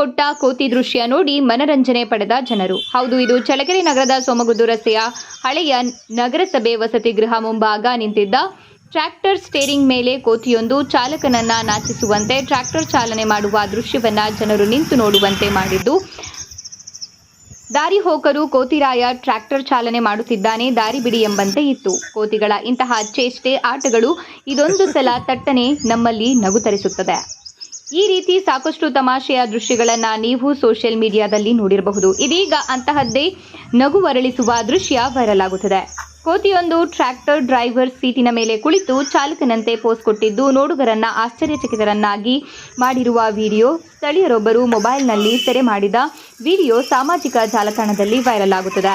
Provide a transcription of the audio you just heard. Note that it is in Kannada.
ಕೊಟ್ಟ ಕೋತಿ ದೃಶ್ಯ ನೋಡಿ ಮನರಂಜನೆ ಪಡೆದ ಜನರು. ಹೌದು, ಇದು ಚಳಕೆರೆ ನಗರದ ಸೋಮಗುದ್ದು ರಸ್ತೆಯ ಹಳೆಯ ನಗರಸಭೆ ವಸತಿ ಗೃಹ ಮುಂಭಾಗ ನಿಂತಿದ್ದ. ಟ್ರ್ಯಾಕ್ಟರ್ ಸ್ಟೇರಿಂಗ್ ಮೇಲೆ ಕೋತಿಯೊಂದು ಚಾಲಕನನ್ನ ನಾಚಿಸುವಂತೆ ಟ್ರ್ಯಾಕ್ಟರ್ ಚಾಲನೆ ಮಾಡುವ ದೃಶ್ಯವನ್ನ ಜನರು ನಿಂತು ನೋಡುವಂತೆ ಮಾಡಿದ್ದು. ದಾರಿ ಹೋಕರು ಕೋತಿರಾಯ ಟ್ರ್ಯಾಕ್ಟರ್ ಚಾಲನೆ ಮಾಡುತ್ತಿದ್ದಾನೆ, ದಾರಿ ಬಿಡಿ ಎಂಬಂತೆ ಇತ್ತು. ಕೋತಿಗಳ ಇಂತಹ ಚೇಷ್ಟೆ, ಆಟಗಳು ಇದೊಂದು ಸಲ ತಟ್ಟನೆ ನಮ್ಮಲ್ಲಿ ನಗು ತರಿಸುತ್ತದೆ ಈ ರೀತಿ ಸಾಕಷ್ಟು ತಮಾಷೆಯ ದೃಶ್ಯಗಳನ್ನ ನೀವು ಸೋಷಿಯಲ್ ಮೀಡಿಯಾದಲ್ಲಿ ನೋಡಿರಬಹುದು. ಇದೀಗ ಅಂತಹದ್ದೇ ನಗು ಅರಳಿಸುವ ದೃಶ್ಯ ವೈರಲ್ ಆಗುತ್ತದೆ. ಕೋತಿಯೊಂದು ಟ್ರ್ಯಾಕ್ಟರ್ ಡ್ರೈವರ್ ಸೀಟಿನ ಮೇಲೆ ಕುಳಿತು ಚಾಲಕನಂತೆ ಪೋಸ್ ಕೊಟ್ಟಿದ್ದು ನೋಡುಗರನ್ನ ಆಶ್ಚರ್ಯಚಕಿತರನ್ನಾಗಿ ಮಾಡಿರುವ ವಿಡಿಯೋ ಸ್ಥಳೀಯರೊಬ್ಬರು ಮೊಬೈಲ್ನಲ್ಲಿ ಸೆರೆ ಮಾಡಿದ ವಿಡಿಯೋ ಸಾಮಾಜಿಕ ಜಾಲತಾಣದಲ್ಲಿ ವೈರಲ್ ಆಗುತ್ತದೆ.